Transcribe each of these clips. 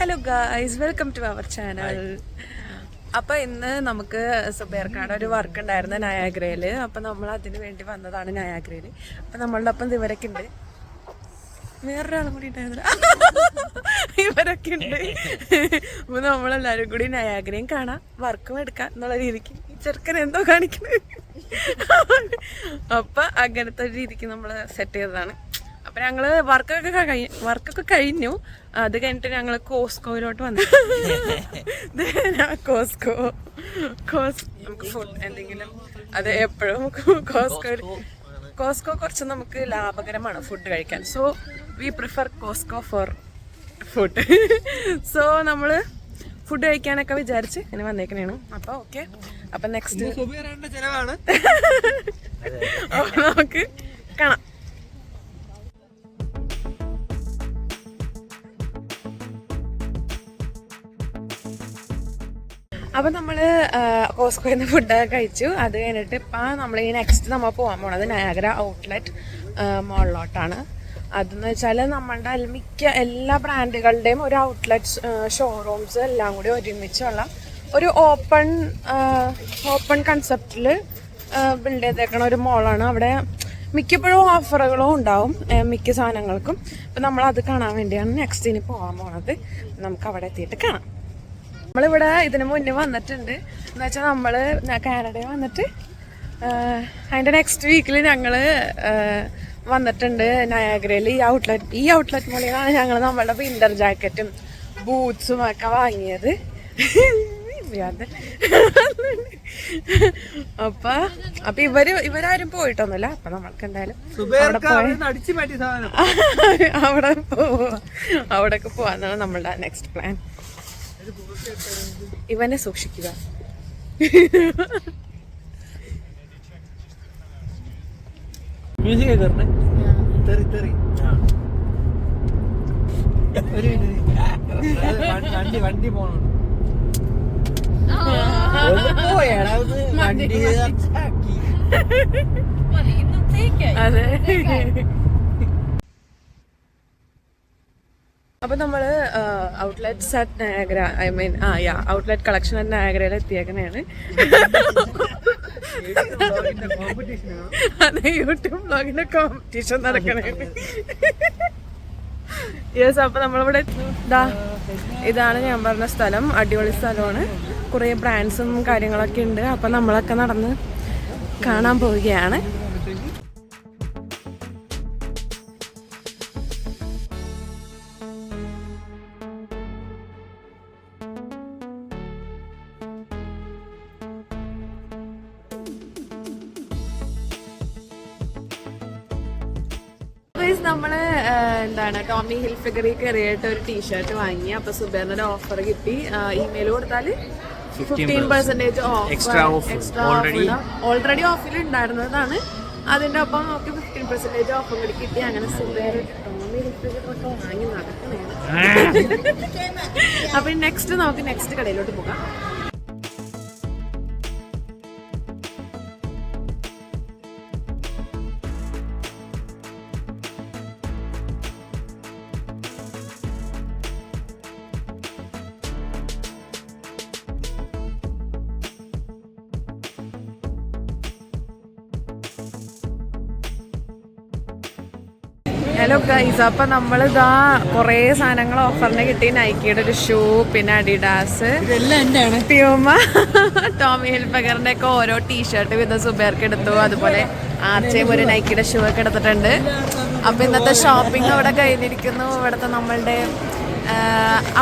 Hello guys welcome to our channel അപ്പൊ ഇന്ന് നമുക്ക് സുബേർക്കാട് ഒരു വർക്ക് ഉണ്ടായിരുന്നു നയാഗ്രയിൽ. അപ്പൊ നമ്മൾ അതിനു വേണ്ടി വന്നതാണ് നയാഗ്രയിൽ. അപ്പൊ നമ്മളുടെ ഒപ്പം ഇവരൊക്കെ ഉണ്ട്. വേറൊരാളും കൂടി ഉണ്ടായിരുന്നു ഇവരൊക്കെ ഉണ്ട്. അപ്പൊ നമ്മളെല്ലാരും കൂടി നയാഗ്രയും കാണാം വർക്കും എടുക്കാം എന്നുള്ള രീതിക്ക്. ഈ ചെറുക്കൻ എന്തോ കാണിക്കുന്നത് അപ്പൊ അങ്ങനത്തെ ഒരു രീതിക്ക് നമ്മൾ സെറ്റ് ചെയ്തതാണ്. അപ്പൊ ഞങ്ങൾ വർക്കൊക്കെ വർക്കൊക്കെ കഴിഞ്ഞു. അത് കഴിഞ്ഞിട്ട് ഞങ്ങൾ കോസ്കോയിലോട്ട് വന്നു. കോസ്കോ. കോസ് നമുക്ക് ഫുഡ് എന്തെങ്കിലും അത് എപ്പോഴും കോസ്കോ കോസ്കോ കുറച്ച് നമുക്ക് ലാഭകരമാണ് ഫുഡ് കഴിക്കാൻ. So we prefer Costco for food so നമ്മൾ ഫുഡ് കഴിക്കാനൊക്കെ വിചാരിച്ച് ഇങ്ങനെ വന്നേക്കണേണ് അപ്പൊ ഓക്കെ അപ്പൊ നെക്സ്റ്റ് നമുക്ക് അപ്പൊ നമ്മൾ കോസ്കോയിൽ നിന്ന് ഫുഡൊക്കെ കഴിച്ചു. അത് കഴിഞ്ഞിട്ട് ഇപ്പം നമ്മൾ ഈ നെക്സ്റ്റ് നമ്മൾ പോകാൻ പോണത് നയാഗ്ര ഔട്ട്ലെറ്റ് മോളിലോട്ടാണ്. അതെന്ന് വെച്ചാൽ നമ്മളുടെ മിക്ക എല്ലാ ബ്രാൻഡുകളുടെയും ഒരു ഔട്ട്ലെറ്റ് ഷോറൂംസ് എല്ലാം കൂടി ഒരുമിച്ചുള്ള ഒരു ഓപ്പൺ ഓപ്പൺ കൺസെപ്റ്റിൽ ബിൽഡ് ചെയ്തേക്കണ ഒരു മോളാണ്. അവിടെ മിക്കപ്പോഴും ഓഫറുകളും ഉണ്ടാവും മിക്ക സാധനങ്ങൾക്കും. അപ്പം നമ്മൾ അത് കാണാൻ വേണ്ടിയാണ് നെക്സ്റ്റ് ഇനി പോകാൻ പോണത്. നമുക്ക് അവിടെ എത്തിയിട്ട് കാണാം. നമ്മളിവിടെ ഇതിനു മുന്നേ വന്നിട്ടുണ്ട്. എന്ന് വെച്ചാൽ നമ്മൾ ന- കാനഡയിൽ വന്നിട്ട് അതിന്റെ നെക്സ്റ്റ് വീക്കിൽ ഞങ്ങൾ വന്നിട്ടുണ്ട് നയാഗ്രയിൽ. ഈ ഔട്ട്ലെറ്റ് ഈ ഔട്ട്ലെറ്റ് മൂലയാണ് ഞങ്ങൾ നമ്മളുടെ വിന്റർ ജാക്കറ്റും ബൂട്ട്സും ഒക്കെ വാങ്ങിയത്. അപ്പൊ അപ്പൊ ഇവർ ഇവരാരും പോയിട്ടൊന്നുമില്ല. അപ്പൊ നമ്മൾക്ക് എന്തായാലും അവിടെ പോവാ അവിടെ പോവാ. അവിടൊക്കെ പോവാന്നാണ് നമ്മളുടെ നെക്സ്റ്റ് പ്ലാൻ ഇവനെ സൂക്ഷിക്കുക. മ്യൂസിക് കേറണേ തെറി തെറി. ഒരു വണ്ടി- വണ്ടി വണ്ടി പോണം. അതെ. അപ്പൊ നമ്മൾ outlet at Niagara I mean ah yeah outlet collection at നയാഗ്രയിൽ എത്തിയേക്കണേണ്. അതെ യൂട്യൂബ് ബ്ലോഗിന്റെ കോമ്പറ്റീഷൻ നടക്കണേ യെസ് അപ്പൊ നമ്മളിവിടെ ഇതാ ഇതാണ് ഞാൻ പറഞ്ഞ സ്ഥലം അടിപൊളി സ്ഥലമാണ്. കുറേ ബ്രാൻഡ്സും കാര്യങ്ങളൊക്കെ ഉണ്ട്. അപ്പൊ നമ്മളൊക്കെ നടന്ന് കാണാൻ പോവുകയാണ്. ടോമി ഹിൽഫിഗറിൽ കയറിയിട്ട് ഒരു ടീഷർട്ട് വാങ്ങി. അപ്പൊ സുബേറിന്റെ ഓഫർ കിട്ടി. ഇമെയിൽ കൊടുത്താൽ fifteen percentage off. Extra already already ഓഫിൽ ഉണ്ടായിരുന്നതാണ് അതിന്റെ ഒപ്പം നമുക്ക് ഫിഫ്റ്റീൻ പെർസെന്റേജ് ഓഫർ കൂടി കിട്ടി. അങ്ങനെ സുബേർ ടോമി ഒക്കെ വാങ്ങി നടക്കണേ. അപ്പൊ നെക്സ്റ്റ് നമുക്ക് നെക്സ്റ്റ് കടയിലോട്ട് പോകാം. ഹലോ ഗൈസ് അപ്പൊ നമ്മളിതാ കുറേ സാധനങ്ങൾ ഓഫറിന് കിട്ടി. നൈക്കിയുടെ ഒരു ഷൂ പിന്നെ അഡിഡാസ് പ്യൂമ ടോമി ഹിൽഫഗറിന്റെ ഒക്കെ ഓരോ ടീഷർട്ട് വിധ സുബേർക്ക് എടുത്തു. അതുപോലെ ആർച്ചയും ഒരു നൈക്കിയുടെ ഷൂ ഒക്കെ എടുത്തിട്ടുണ്ട്. അപ്പൊ ഇന്നത്തെ ഷോപ്പിംഗ് അവിടെ കഴിഞ്ഞിരിക്കുന്നു. ഇവിടുത്തെ നമ്മളുടെ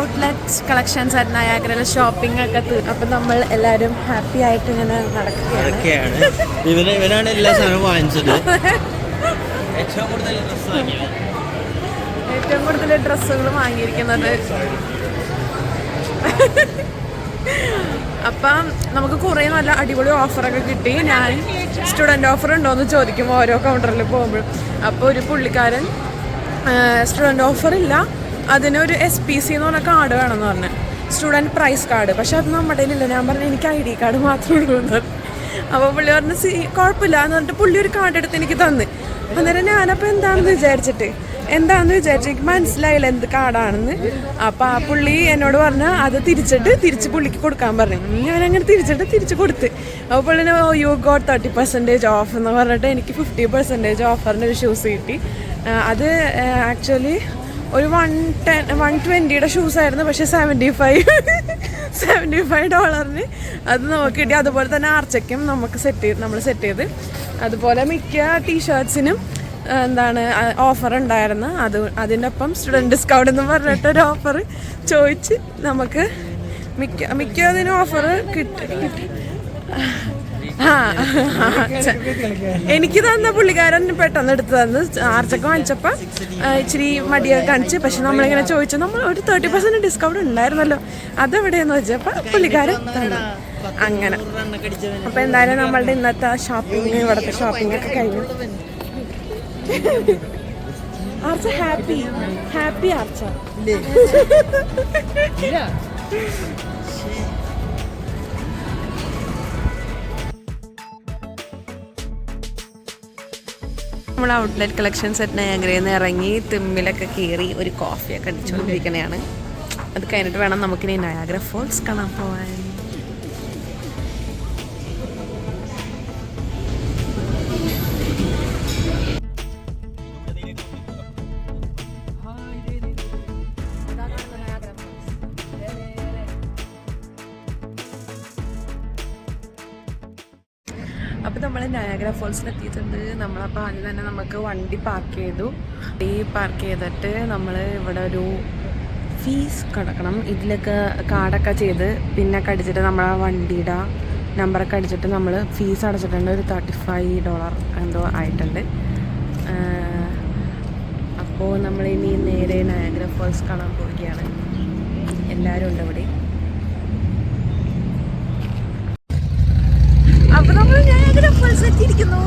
ഔട്ട്ലെറ്റ് കളക്ഷൻസ് ആയിരുന്നു നയാഗ്രയിലെ ഷോപ്പിംഗ് ഒക്കെ അപ്പം നമ്മൾ എല്ലാവരും ഹാപ്പി ആയിട്ട് ഇങ്ങനെ നടക്കുകയാണ്. ഇവനാണ് എല്ലാ സാധനവും വാങ്ങിച്ചത്. ഏറ്റവും കൂടുതൽ ഡ്രസ്സ് വാങ്ങിയത് ഏറ്റവും കൂടുതൽ ഡ്രസ്സുകൾ വാങ്ങിയിരിക്കുന്നത്. അപ്പം നമുക്ക് കുറേ നല്ല അടിപൊളി ഓഫറൊക്കെ കിട്ടി. ഞാൻ സ്റ്റുഡന്റ് ഓഫർ ഉണ്ടോ എന്ന് ചോദിക്കും ഓരോ കൗണ്ടറിൽ പോകുമ്പോഴും. അപ്പോൾ ഒരു പുള്ളിക്കാരൻ സ്റ്റുഡന്റ് ഓഫർ ഇല്ല. അതിനൊരു എസ് പി സി എന്ന് പറഞ്ഞ കാർഡ് വേണമെന്ന് പറഞ്ഞു. Student price card. പക്ഷെ അത് നമ്മുടെ കയ്യിലില്ല ഞാൻ പറഞ്ഞു എനിക്ക് ഐ ഡി കാർഡ് മാത്രമേ ഉള്ളൂ അപ്പോൾ പുള്ളി പറഞ്ഞു സി കുഴപ്പമില്ല എന്ന് പറഞ്ഞിട്ട് പുള്ളി ഒരു കാർഡ് എടുത്ത് എനിക്ക് തന്ന്. അന്നേരം ഞാനപ്പോൾ എന്താണെന്ന് വിചാരിച്ചിട്ട് എന്താന്ന് വിചാരിച്ചു എനിക്ക് മനസ്സിലായില്ല എന്ത് കാർഡാണെന്ന് അപ്പൊ ആ പുള്ളി എന്നോട് പറഞ്ഞ അത് തിരിച്ചിട്ട് തിരിച്ച് പുള്ളിക്ക് കൊടുക്കാൻ പറഞ്ഞു. ഞാൻ അങ്ങനെ തിരിച്ചിട്ട് തിരിച്ച് കൊടുത്ത്. അപ്പോൾ പുള്ളി you got thirty percentage off എന്ന് പറഞ്ഞിട്ട് എനിക്ക് ഫിഫ്റ്റി പെർസെന്റേജ് ഓഫറിന്റെ ഒരു ഷൂസ് കിട്ടി. അത് ആക്ച്വലി ഒരു വൺ ടെൻ വൺ ഷൂസ് ആയിരുന്നു പക്ഷെ സെവന്റി ഫൈവ് സെവന്റി ഫൈവ് ഡോളറിന് അത് നമുക്ക് കിട്ടി. അതുപോലെ തന്നെ ആർച്ചയ്ക്കും നമുക്ക് സെറ്റ് ചെയ്ത് നമ്മൾ സെറ്റ് ചെയ്ത്. അതുപോലെ മിക്ക ടീഷർട്സിനും എന്താണ് ഓഫർ ഉണ്ടായിരുന്നു. അത് അതിനൊപ്പം സ്റ്റുഡന്റ് ഡിസ്കൗണ്ട് എന്ന് പറഞ്ഞിട്ട് ഒരു ഓഫർ ചോദിച്ച് നമുക്ക് മിക്ക മിക്ക അതിനും ഓഫർ കിട്ടി. എനിക്ക് തന്ന പുള്ളിക്കാരൻ പെട്ടെന്ന് എടുത്ത് തന്ന് ആർച്ചക്ക വാങ്ങിച്ചപ്പോൾ ഇച്ചിരി മടിയൊക്കെ കാണിച്ച്. പക്ഷെ നമ്മളിങ്ങനെ ചോദിച്ചു നമ്മൾ ഒരു തേർട്ടി പെർസെന്റ് ഡിസ്കൗണ്ട് ഉണ്ടായിരുന്നല്ലോ. അതെവിടെയെന്ന് വെച്ചപ്പോൾ പുള്ളിക്കാരൻ തന്നു. അങ്ങനെ. അപ്പോൾ എന്തായാലും നമ്മളുടെ ഇന്നത്തെ ഷോപ്പിംഗ് ഇവിടുത്തെ ഷോപ്പിംഗ് ഒക്കെ കഴിഞ്ഞു. ആർച്ച ഹാപ്പി. ഹാപ്പി ആർച്ച. നമ്മൾ ഔട്ട്ലെറ്റ് കളക്ഷൻ സെറ്റ് നയഗ്രയിൽ നിന്ന് ഇറങ്ങി തിമ്മിലൊക്കെ കയറി ഒരു കോഫിയൊക്കെ അടിച്ചുകൊണ്ടിരിക്കണയാണ് അത് കഴിഞ്ഞിട്ട് വേണം നമുക്കിനി നയാഗ്ര ഫോൾസ് കാണാൻ പോവാൻ. നയാഗ്ര ഫോൾസിൽ എത്തിയിട്ടുണ്ട്. നമ്മളപ്പോൾ ആദ്യം തന്നെ നമുക്ക് വണ്ടി പാർക്ക് ചെയ്തു. ഈ പാർക്ക് ചെയ്തിട്ട് നമ്മൾ ഇവിടെ ഒരു ഫീസ് കൊടുക്കണം. ഇതിലൊക്കെ കാർഡൊക്കെ ചെയ്ത് പിന്നെ കടിച്ചിട്ട് നമ്മളെ വണ്ടിയുടെ നമ്പറൊക്കെ അടിച്ചിട്ട് നമ്മൾ ഫീസ് അടച്ചിട്ടുണ്ട്. ഒരു തേർട്ടി ഫൈവ് ഡോളർ എന്തോ ആയിട്ടുണ്ട്. അപ്പോൾ നമ്മൾ ഇനി നേരെ നയാഗ്ര ഫോൾസ് കാണാൻ പോവുകയാണ്. എല്ലാവരും ഉണ്ട് ഇവിടെ? അപ്പൊ നമ്മൾ നയാഗ്ര എത്തിയിരിക്കുന്നു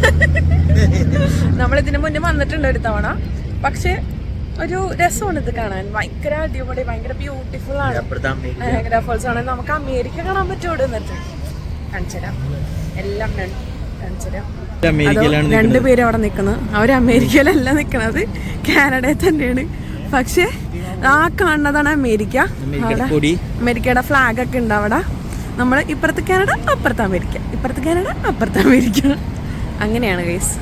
നമ്മൾ ഇതിനു മുന്നേ വന്നിട്ടുണ്ട് ഒരു തവണ. പക്ഷെ ഒരു രസമാണ് ഇത് കാണാൻ. ഭയങ്കര അടിപൊളി ഭയങ്കര ബ്യൂട്ടിഫുൾ ആണ്. നയാഗ്ര ഫോൾസ് ആണ്. നമുക്ക് അമേരിക്ക കാണാൻ പറ്റുമോ എന്നിട്ട് കാണിച്ചുതരാം. എല്ലാം കാണിച്ചുതരാം. രണ്ടുപേരും അവിടെ നിൽക്കുന്നത് അവർ അമേരിക്കയിലല്ല നിൽക്കുന്നത്. കാനഡയിൽ തന്നെയാണ്. പക്ഷെ ആ കാണുന്നതാണ് അമേരിക്ക. അമേരിക്കയുടെ ഫ്ലാഗ് ഒക്കെ ഉണ്ട് അവിടെ. നമ്മൾ ഇപ്പുറത്ത് കാനഡ അപ്പുറത്ത് അമേരിക്ക. ഇപ്പുറത്ത് കാനഡ അപ്പുറത്ത് അമേരിക്ക. അങ്ങനെയാണ് ഗൈസ്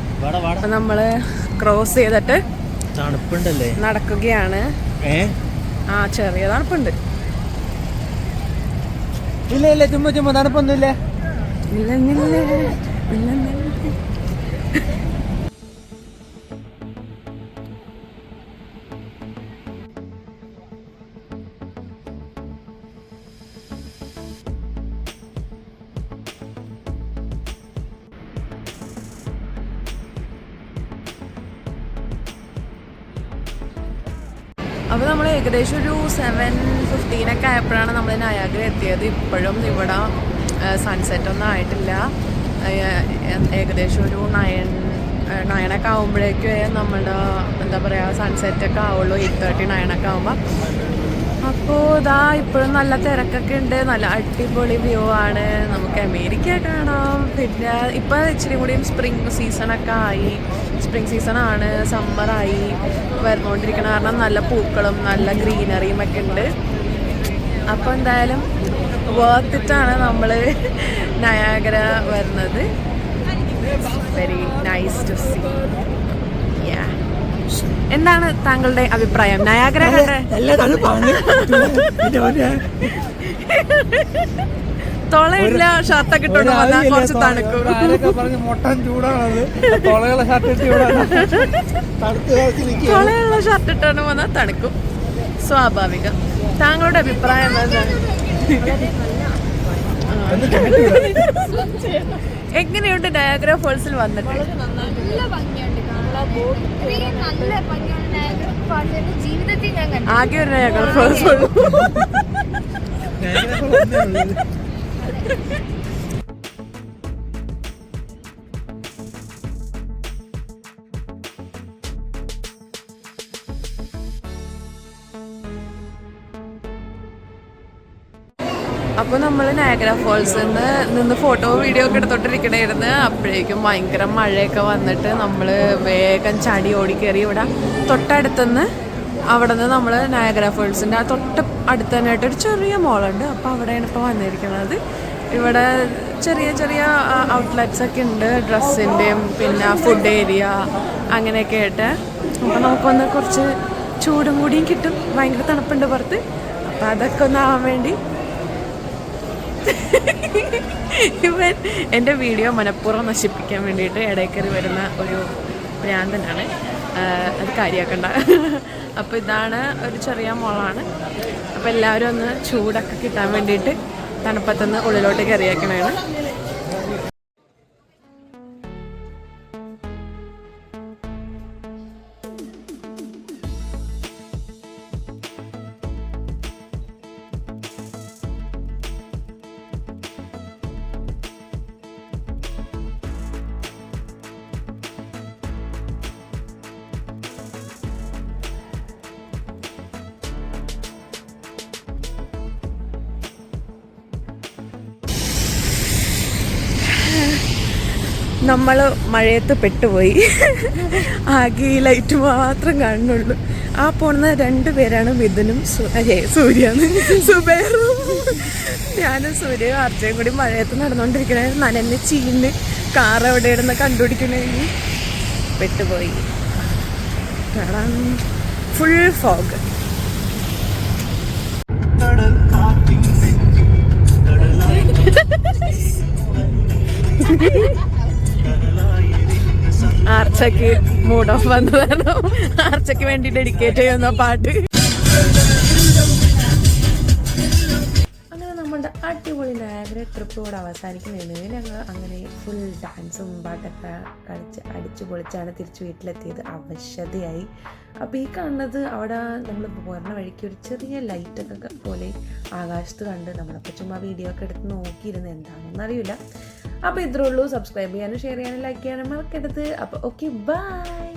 അപ്പം നമ്മൾ ക്രോസ് ചെയ്തിട്ട് തണുപ്പുണ്ടല്ലേ? നടക്കുകയാണ്. ആ ചെറിയ തണുപ്പുണ്ട്. ഇല്ല ഇല്ല ചുമ്മാ ചുമ്മാ തണുപ്പൊന്നുമില്ല. ഇല്ല, ഇല്ല, ഇല്ല, അപ്പോൾ നമ്മൾ ഏകദേശം ഒരു സെവൻ ഫിഫ്റ്റീനൊക്കെ ആയപ്പോഴാണ് നമ്മൾ നയാഗ്ര എത്തിയത്. ഇപ്പോഴും ഇവിടെ സൺസെറ്റ് ഒന്നും ആയിട്ടില്ല. ഏകദേശം ഒരു നയൻ നയനൊക്കെ ആകുമ്പോഴേക്കേ നമ്മുടെ എന്താ പറയുക സൺസെറ്റൊക്കെ ആവുള്ളൂ. എയ്റ്റ് തേർട്ടി നയനൊക്കെ ആകുമ്പോൾ അപ്പോൾ ഇതാ ഇപ്പോഴും നല്ല തിരക്കൊക്കെ ഉണ്ട്. നല്ല അടിപൊളി വ്യൂ ആണ്. നമുക്ക് അമേരിക്ക കാണാം. പിന്നെ ഇപ്പം ഇച്ചിരി കൂടിയും സ്പ്രിങ് സീസണൊക്കെ ആയി. സ്പ്രിങ് സീസണാണ് സമ്മറായി വരുന്നുകൊണ്ടിരിക്കണ കാരണം നല്ല പൂക്കളും നല്ല ഗ്രീനറിയും ഒക്കെ ഉണ്ട്. അപ്പോൾ എന്തായാലും വേർത്തിട്ടാണ് നമ്മൾ നയാഗര വരുന്നത്. വെരി നൈസ് ടു സീ എന്താണ് താങ്കളുടെ അഭിപ്രായം? നയാഗര കണ്ടേ തൊളയില്ല ഷർട്ടൊക്കെ ഇട്ടോണ്ട് വന്നാൽ കുറച്ച് തണുക്കും. തൊളയുള്ള ഷർട്ട് ഇട്ടോണ്ട് വന്നാൽ തണുക്കും. സ്വാഭാവികം. താങ്കളുടെ അഭിപ്രായം എന്താണ്? എങ്ങനെയുണ്ട് ഡയാഗ്ര ഫോൾസിൽ വന്നിട്ട്? ആകെ ഒരു ഡയാഗ്ര ഫോൾസ് ഉള്ളൂ. അപ്പോൾ നമ്മൾ നാഗ്ര ഫോൾസിൽ നിന്ന് ഫോട്ടോ വീഡിയോ ഒക്കെ എടുത്തോണ്ടിരിക്കണായിരുന്നു. അപ്പോഴേക്കും ഭയങ്കര മഴയൊക്കെ വന്നിട്ട് നമ്മൾ വേഗം ചാടി ഓടിക്കേറി ഇവിടെ തൊട്ടടുത്തുനിന്ന് അവിടെ നിന്ന് നമ്മൾ നയഗ്ര ഫോൾസിന്റെ ആ തൊട്ട് അടുത്ത് തന്നെയായിട്ട് ഒരു ചെറിയ മോളുണ്ട് അപ്പോൾ അവിടെയാണ് ഇപ്പോൾ വന്നിരിക്കുന്നത്. ഇവിടെ ചെറിയ ചെറിയ ഔട്ട്ലെറ്റ്സ് ഒക്കെ ഉണ്ട്. ഡ്രസ്സിന്റെയും പിന്നെ ഫുഡ് ഏരിയ അങ്ങനെയൊക്കെ ആയിട്ട്. അപ്പോൾ നമുക്കൊന്ന് കുറച്ച് ചൂടും കൂടിയും കിട്ടും. ഭയങ്കര തണുപ്പുണ്ട് പുറത്ത്. അപ്പോൾ അതൊക്കെ ഒന്ന് ആവാൻ വേണ്ടി. ഇവൻ എന്റെ വീഡിയോ മനഃപൂർവം നശിപ്പിക്കാൻ വേണ്ടിയിട്ട് ഇടയ്ക്കറി വരുന്ന ഒരു ഭ്രാന്തനാണ് അത് കാര്യമാക്കണ്ട അപ്പോൾ ഇതാണ് ഒരു ചെറിയ മോളാണ്. അപ്പോൾ എല്ലാവരും ഒന്ന് ചൂടൊക്കെ കിട്ടാൻ വേണ്ടിയിട്ട് തണുപ്പത്തുനിന്ന് ഉള്ളിലോട്ട് കയറിയേക്കണേണ് നമ്മൾ മഴയത്ത് പെട്ടുപോയി. ആകെ ഈ ലൈറ്റ് മാത്രം കാണുന്നുള്ളൂ. ആ പോണ രണ്ട് പേരാണ് മിഥുനും സൂര്യാണ് സുബേറും. ഞാനും സൂര്യയും അർച്ചയും കൂടി മഴയത്ത് നടന്നുകൊണ്ടിരിക്കണേ നനഞ്ഞ് ചീഞ്ഞ് കാർ എവിടെ ഇടുന്ന കണ്ടുപിടിക്കണമെങ്കിൽ പെട്ടുപോയി. ഫുൾ ഫോഗ് ആർച്ചക്ക് മൂഡ് ഓഫ് വന്നതാണ്. ആർച്ചക്ക് വേണ്ടി ഡെഡിക്കേറ്റ് ചെയ്യുന്ന പാട്ട്. ഇവിടെ അവസാനിക്കുന്നതിന് ഞങ്ങൾ അങ്ങനെ ഫുൾ ഡാൻസും പാട്ടൊക്കെ കളിച്ച് അടിച്ചു പൊളിച്ചാണ് തിരിച്ച് വീട്ടിലെത്തിയത്. അവശതയായി. അപ്പോൾ ഈ കാണുന്നത് അവിടെ നമ്മൾ പോരുന്ന വഴിക്ക് ഒരു ചെറിയ ലൈറ്റൊക്കെ പോലെ ആകാശത്ത് കണ്ട് നമ്മളപ്പോൾ ചുമ്മാ വീഡിയോ ഒക്കെ എടുത്ത് നോക്കിയിരുന്ന് എന്താണെന്ന് അറിയില്ല. അപ്പോൾ ഇത്രേ ഉള്ളൂ. സബ്സ്ക്രൈബ് ചെയ്യാനും ഷെയർ ചെയ്യാനും ലൈക്ക് ചെയ്യാനും മറക്കരുത്. അപ്പോൾ ഓക്കെ ബൈ